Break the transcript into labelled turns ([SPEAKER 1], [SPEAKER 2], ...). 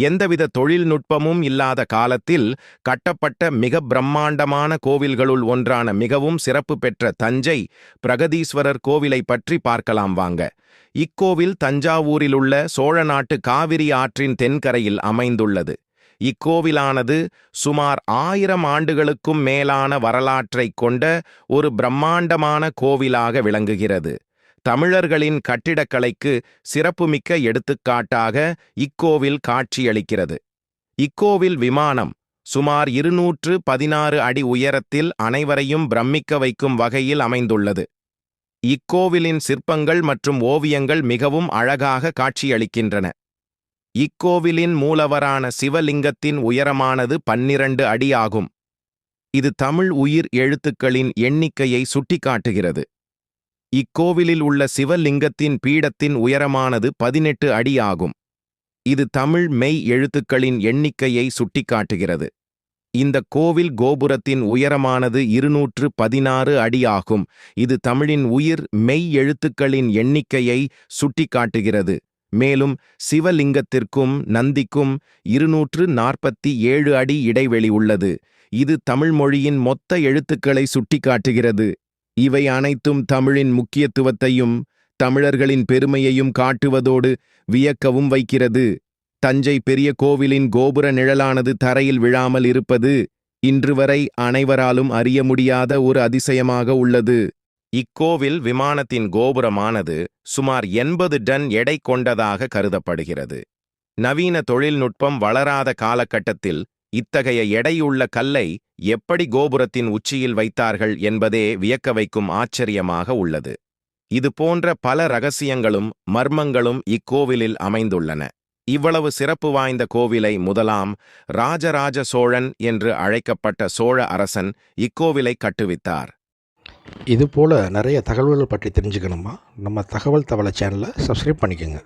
[SPEAKER 1] எந்தவித தொழில்நுட்பமும் இல்லாத காலத்தில் கட்டப்பட்ட மிக பிரம்மாண்டமான கோவில்களுள் ஒன்றான மிகவும் சிறப்பு பெற்ற தஞ்சை பிரகதீஸ்வரர் கோவிலை பற்றி பார்க்கலாம் வாங்க. இக்கோவில் தஞ்சாவூரிலுள்ள சோழ நாட்டு காவிரி ஆற்றின் தென்கரையில் அமைந்துள்ளது. இக்கோவிலானது சுமார் ஆயிரம் ஆண்டுகளுக்கும் மேலான வரலாற்றைக் கொண்ட ஒரு பிரம்மாண்டமான கோவிலாக விளங்குகிறது. தமிழர்களின் கட்டிடக்கலைக்கு சிறப்புமிக்க எடுத்துக்காட்டாக இக்கோவில் காட்சியளிக்கிறது. இக்கோவில் விமானம் சுமார் இருநூற்று பதினாறு அடி உயரத்தில் அனைவரையும் பிரமிக்க வைக்கும் வகையில் அமைந்துள்ளது. இக்கோவிலின் சிற்பங்கள் மற்றும் ஓவியங்கள் மிகவும் அழகாக காட்சியளிக்கின்றன. இக்கோவிலின் மூலவரான சிவலிங்கத்தின் உயரமானது பன்னிரண்டு அடி ஆகும். இது தமிழ் உயிர் எழுத்துக்களின் எண்ணிக்கையை சுட்டிக்காட்டுகிறது. இக்கோவிலில் உள்ள சிவலிங்கத்தின் பீடத்தின் உயரமானது பதினெட்டு அடி ஆகும். இது தமிழ் மெய் எழுத்துக்களின் எண்ணிக்கையை சுட்டிக்காட்டுகிறது. இந்த கோவில் கோபுரத்தின் உயரமானது இருநூற்று பதினாறு அடி ஆகும். இது தமிழின் உயிர் மெய் எழுத்துக்களின் எண்ணிக்கையை சுட்டிக்காட்டுகிறது. மேலும் சிவலிங்கத்திற்கும் நந்திக்கும் இருநூற்று நாற்பத்தி ஏழு அடி இடைவெளி உள்ளது. இது தமிழ் மொழியின் மொத்த எழுத்துக்களை சுட்டிக்காட்டுகிறது. இவை அனைத்தும் தமிழின் முக்கியத்துவத்தையும் தமிழர்களின் பெருமையையும் காட்டுவதோடு வியக்கவும் வைக்கிறது. தஞ்சை பெரிய கோவிலின் கோபுர நிழலானது தரையில் விழாமல் இருப்பது இன்று வரை அனைவராலும் அறிய முடியாத ஒரு அதிசயமாக உள்ளது. இக்கோவில் விமானத்தின் கோபுரமானது சுமார் எண்பது டன் எடை கொண்டதாக கருதப்படுகிறது. நவீன தொழில்நுட்பம் வளராத காலகட்டத்தில் இத்தகைய எடையுள்ள கல்லை எப்படி கோபுரத்தின் உச்சியில் வைத்தார்கள் என்பதே வியக்க வைக்கும் ஆச்சரியமாக உள்ளது. இது போன்ற பல ரகசியங்களும் மர்மங்களும் இக்கோவிலில் அமைந்துள்ளன. இவ்வளவு சிறப்பு வாய்ந்த கோவிலை முதலாம் ராஜராஜ சோழன் என்று அழைக்கப்பட்ட சோழ அரசன் இக்கோவிலை கட்டுவித்தார்.
[SPEAKER 2] இதுபோல் நிறைய தகவல்கள் பற்றி தெரிஞ்சுக்கணுமா? நம்ம தகவல் தவளை சேனலை சப்ஸ்கிரைப் பண்ணிக்கோங்க.